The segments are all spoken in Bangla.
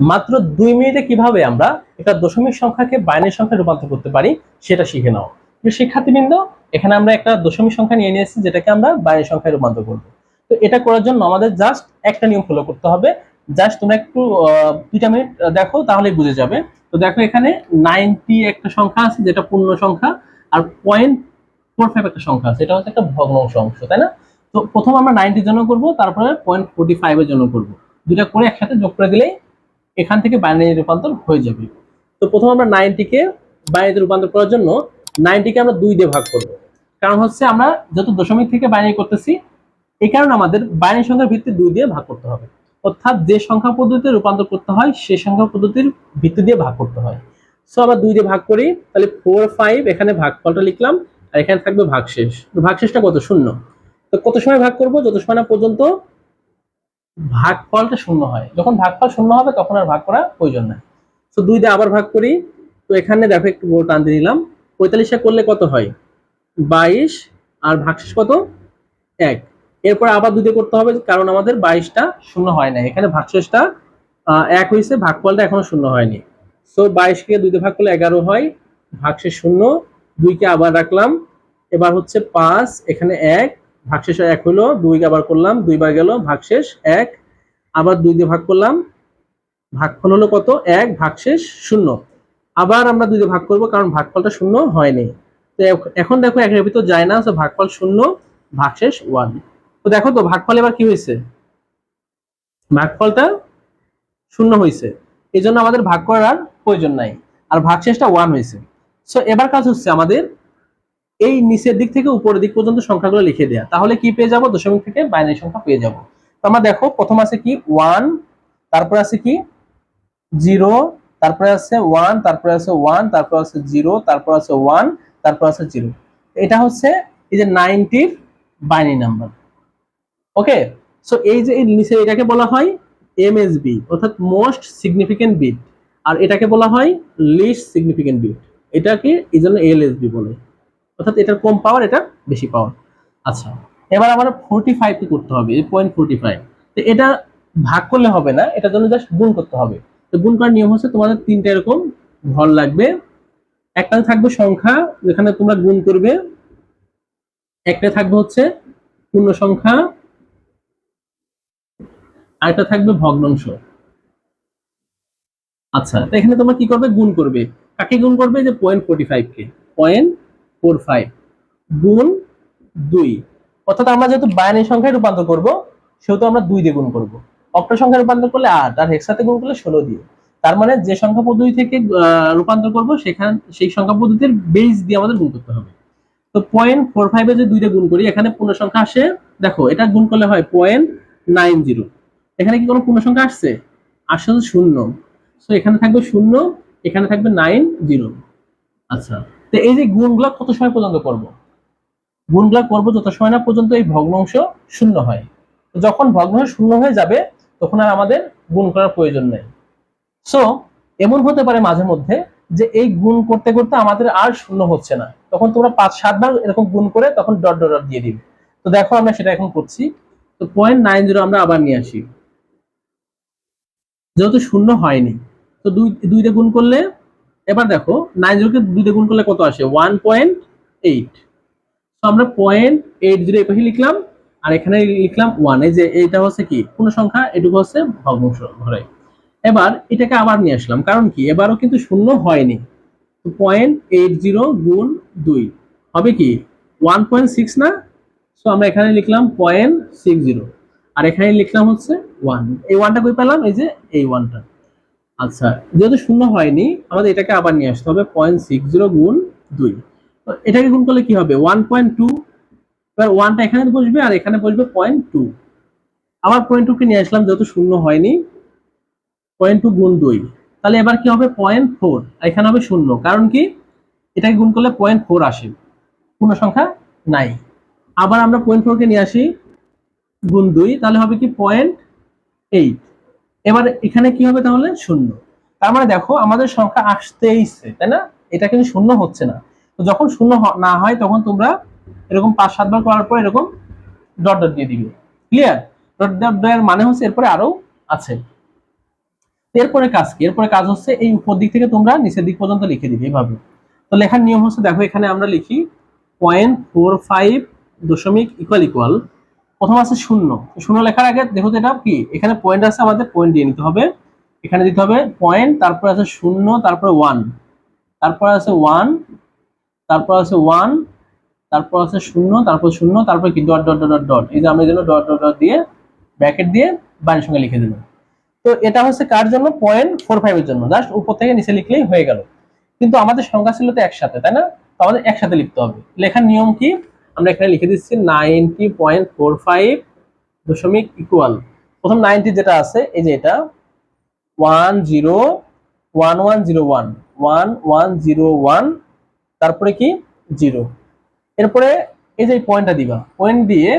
মাত্র দুই মিনিটে কীভাবে আমরা একটা দশমিক সংখ্যাকে বাইনারি সংখ্যায় রূপান্তর করতে পারি, সেটা শিখে নাও। শিক্ষার্থীবৃন্দ, এখানে আমরা একটা দশমিক সংখ্যা নিয়ে নিয়েছি, যেটাকে আমরা বাইনারি সংখ্যায় রূপান্তর করব। তো এটা করার জন্য আমাদের জাস্ট একটা নিয়ম ফলো করতে হবে। জাস্ট তোমরা একটু দুইটা মিনিট দেখো, তাহলেই বুঝে যাবে। তো দেখো এখানে নাইনটি একটা সংখ্যা আছে, যেটা পূর্ণ সংখ্যা, আর পয়েন্ট ফোর ফাইভ একটা সংখ্যা আছে, এটা হচ্ছে একটা ভগ্নাংশ অংশ, তাই না? তো প্রথম আমরা নাইনটির জন্য করব, তারপরে পয়েন্ট ফোর্টি ফাইভের জন্য করব। দুইটা করে একসাথে যোগ করে দিলেই এখান থেকে বাইনারি রূপান্তর হয়ে যাবে। তো প্রথম আমরা নাইনটিকে বাইনারিতে রূপান্তর করার জন্য নাইনটিকে আমরা দুই দিয়ে ভাগ করব। কারণ হচ্ছে আমরা যত দশমিক থেকে বাইনারি করতেছি এই কারণে আমাদের বাইনারি সংখ্যার ভিত্তি দুই দিয়ে ভাগ করতে হবে। অর্থাৎ যে সংখ্যা পদ্ধতিতে রূপান্তর করতে হয়, সে সংখ্যা পদ্ধতির ভিত্তি দিয়ে ভাগ করতে হয়। সো আমরা দুই দিয়ে ভাগ করি, তাহলে ফোর ফাইভ এখানে ভাগফলটা লিখলাম, আর এখানে থাকবে ভাগশেষ। ভাগশেষটা কত? শূন্য। তো কত সময় ভাগ করব? যত সময় না পর্যন্ত ভাগফলটা শূন্য হয়। যখন ভাগফল শূন্য হবে, তখন আর ভাগ করা প্রয়োজন নাই। তো দুই দিয়ে আবার ভাগ করি। তো এখানে দেখো একটু বড় টান দিয়ে নিলাম। পঁয়তাল্লিশে করলে কত হয়? বাইশ। আর ভাগশেষ কত? এক। এরপর আবার দুই দিয়ে করতে হবে, কারণ আমাদের বাইশটা শূন্য হয় না এখানে ভাগশেষটা এক হয়েছে, ভাগফলটা এখনও শূন্য হয়নি। সো বাইশকে দুই দিয়ে ভাগ করলে এগারো হয়। ভাগশেষ শূন্য। দুইকে আবার রাখলাম। এবার হচ্ছে পাঁচ, এখানে এক। ভাগশেষ এক হলো, দুইকে আবার করলাম দুইবার গেল, ভাগশেষ এক। আবার দুই দিয়ে ভাগ করলাম। ভাগফল হলো কত? এক, ভাগশেষ শূন্য। আবার আমরা দুই দিয়ে ভাগ করব কারণ ভাগফলটা শূন্য হয়নি। তো এখন দেখো একের ভিতর যায় না তো ভাগফল শূন্য, ভাগশেষ ওয়ান তো দেখো তো ভাগফল এবার কি হয়েছে? ভাগফলটা শূন্য হয়েছে। এই জন্য আমাদের ভাগ করার আর প্রয়োজন নাই। আর ভাগশেষটা ওয়ান হয়েছে। সো এবার কাজ হচ্ছে আমাদের এই নিচের দিক থেকে উপরের দিক পর্যন্ত সংখ্যাগুলো লিখে দেয়া। তাহলে কি পেয়ে যাব? দশমিক থেকে বাইনারি সংখ্যা পেয়ে যাব। তো আমরা দেখো, প্রথম আছে কি? ওয়ান তারপর আছে কি? জিরো তারপরে আছে ওয়ান তারপরে আছে ওয়ান তারপর আছে জিরো তারপর আছে ওয়ান তারপর আছে জিরো এটা হচ্ছে এই যে নাইনটির বাইনারি নাম্বার ওকে সো এই যে নিচে এটাকে বলা হয় এমএসবি অর্থাৎ মোস্ট সিগনিফিকেন্ট বিট আর এটাকে বলা হয় লিস্ট সিগনিফিকেন্ট বিট এটাকে এই জন্য এলএসবি বলে। অর্থাৎ এটার কম পাওয়ার এটা বেশি পাওয়ার আচ্ছা। এবার আমার ফোরটি ফাইভকে করতে হবে পয়েন্ট ফোরটি ফাইভ তো এটা ভাগ করলে হবে না, এটার জন্য জাস্ট গুণ করতে হবে। তো গুণ করার নিয়ম হচ্ছে তোমাদের তিনটা এরকম ঘর লাগবে। একটা থাকবে সংখ্যা, যেখানে তোমরা গুণ করবে। একটা থাকবে হচ্ছে পূর্ণ সংখ্যা। আরেকটা থাকবে ভগ্নাংশ। আচ্ছা তো এখানে তোমরা কি করবে? গুণ করবে। কাকে গুণ করবে? যে পয়েন্ট ফোরটি ফাইভ কে। পয়েন্ট ফোর ফাইভ গুণ দুই। অর্থাৎ আমরা যেহেতু বাইনারি সংখ্যায় রূপান্তর করব, সেহেতু আমরা দুই দিয়ে গুণ করব। অক্ট সংখ্যায় রূপান্তর করলে আট, আর হেক্সাতে গুণ করলে ষোলো দিয়ে। তার মানে যে সংখ্যা পদ্ধতি থেকে রূপান্তর করব, সেখান, সেই সংখ্যা পদ্ধতির বেস দিয়ে আমাদের গুণ করতে হবে। তো পয়েন্ট ফোর ফাইভে যে দুইটা গুণ করি, এখানে পূর্ণ সংখ্যা আসে, দেখো, এটা গুণ করলে হয় পয়েন্ট নাইন জিরো এখানে কি কোনো পূর্ণ সংখ্যা আসছে আসছে শূন্য। সো এখানে থাকবে শূন্য, এখানে থাকবে নাইন জিরো আচ্ছা তো এই যে গুণগুলো কত সময় পর্যন্ত করব? গুণগুলো করব যত সময় না পর্যন্ত এই ভগ্নাংশ শূন্য হয়। যখন ভগ্নাংশ শূন্য হয়ে যাবে, তখন আর আমাদের গুণ করার প্রয়োজন নেই। সো এমন হতে পারে মাঝে মধ্যে যে এই গুণ করতে করতে আমাদের আর শূন্য হচ্ছে না। তখন তোমরা পাঁচ সাতবার এরকম গুণ করে তখন ডট ডট ডট দিয়ে দিবে। তো দেখো আমরা সেটা এখন করছি। তো পয়েন্ট নাইন জিরো আমরা আবার নিয়ে আসি। যেহেতু শূন্য হয়নি, তো দুই, দুইটা গুণ করলে, এবার দেখো নাইন জিরোকে দুইটা গুণ করলে কত আসে? ওয়ান পয়েন্ট এইট তো আমরা পয়েন্ট এইট জিরো এপাশে লিখলাম, আর এখানে লিখলাম ওয়ান এই যে এইটা হচ্ছে কি? পূর্ণ সংখ্যা এটুকু হচ্ছে ভগ্নাংশ ঘরে এবার এটাকে আবার নিয়ে আসলাম, কারণ কি? এবারও কিন্তু শূন্য হয়নি। পয়েন্ট এইট জিরো গুণ দুই, হবে কি? ওয়ান পয়েন্ট সিক্স না? সো আমরা এখানে লিখলাম পয়েন্ট সিক্স জিরো আর এখানে লিখলাম হচ্ছে ওয়ান এই ওয়ানটা কই পেলাম? এই যে এই ওয়ানটা আচ্ছা যেহেতু শূন্য হয়নি, আমাদের এটাকে আবার নিয়ে আসতে হবে পয়েন্ট সিক্স জিরো গুণ দুই। তো এটাকে গুণ করলে কি হবে? ওয়ান পয়েন্ট টু এবার ওয়ানটা এখানে বসবে আর এখানে বসবে পয়েন্ট টু আবার পয়েন্ট টুকে নিয়ে আসলাম যেহেতু শূন্য হয়নি পয়েন্ট টু গুণ দুই। তাহলে এবার কি হবে? পয়েন্ট ফোর এখানে হবে শূন্য। কারণ কি? এটাকে গুণ করলে পয়েন্ট ফোর আসে। পূর্ণ সংখ্যা নাই। আবার আমরা পয়েন্ট ফোরকে নিয়ে আসি, গুণ দুই, তাহলে হবে কি? পয়েন্ট এইট এবার এখানে কি হবে তাহলে? শূন্য। তার মানে দেখো, আমাদের সংখ্যা আসতেইছে, তাই না? এটা কিন্তু শূন্য হচ্ছে না। তো যখন শূন্য না হয়, তখন তোমরা এরকম পাঁচ, সাতবার করার পর এরকম ডট ডট দিয়ে দিবে। ক্লিয়ার ডট ডট দেওয়ার মানে হচ্ছে এরপরে আরও আছে। এরপরে কাজ কি? এরপরে কাজ হচ্ছে এই উপর দিক থেকে তোমরা নিচের দিক পর্যন্ত লিখে দিবে এইভাবে। তো লেখার নিয়ম হচ্ছে, দেখো এখানে আমরা লিখি পয়েন্ট ফোর ফাইভ দশমিক ইকুয়াল ইকুয়াল প্রথম আছে শূন্য। শূন্য লেখার আগে দেখো এটা কি? এখানে পয়েন্ট আছে, আমাদের পয়েন্ট দিয়ে নিতে হবে। এখানে দিতে হবে পয়েন্ট তারপর আছে শূন্য, তারপরে ওয়ান তারপর আছে ওয়ান তারপর আছে ওয়ান তারপর আছে শূন্য, তারপর শূন্য, তারপর কি? ডট ডট ডট ডট এই যে আমরা এই ডট ডট ডট দিয়ে ব্র্যাকেট দিয়ে বাড়ির সঙ্গে লিখে দিলাম। তো এটা হচ্ছে কার জন্য? পয়েন্ট ফোর ফাইভের জন্য। জাস্ট উপর থেকে নিচে লিখলেই হয়ে গেল। কিন্তু আমাদের সংখ্যা ছিল তো একসাথে, তাই না? তো আমাদের একসাথে লিখতে হবে। লেখার নিয়ম কি? আমরা এখানে লিখে দিচ্ছি নাইনটি পয়েন্ট ফোর ফাইভ দশমিক ইকুয়াল প্রথম নাইনটি যেটা আছে, এই যে এটা one zero one one zero one one one zero one তারপরে কি? জিরো। এরপরে এই যে পয়েন্টটা দিবা পয়েন্ট দিয়ে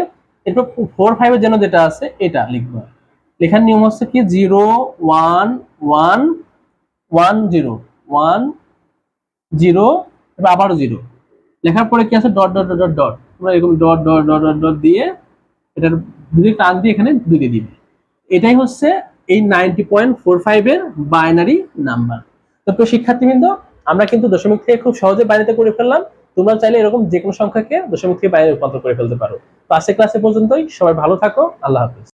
এরপর ফোর ফাইভের জন্য যেটা আছে, এটা লিখবা। লেখার নিয়ম হচ্ছে কি? Zero one one one zero one zero এবার আবারও জিরো লেখার পরে কি আছে? ডট ডট ডট ডট তোমরা এরকম dot dot dot dot dot দিয়ে এটার দুই টান দিয়ে এখানে দিয়ে দিবে। এটাই হচ্ছে এই নাইনটি পয়েন্ট ফোর ফাইভের বাইনারি নাম্বার তো প্রিয় শিক্ষার্থীবৃন্দ আমরা কিন্তু দশমিক থেকে খুব সহজে বাইরেতে করে ফেললাম। তোমরা চাইলে এরকম যে কোনো সংখ্যাকে দশমিক থেকে বাইরে রূপান্তর করে ফেলতে পারো। তো আজকে ক্লাসে পর্যন্তই। সবাই ভালো থাকো। আল্লাহ হাফিজ।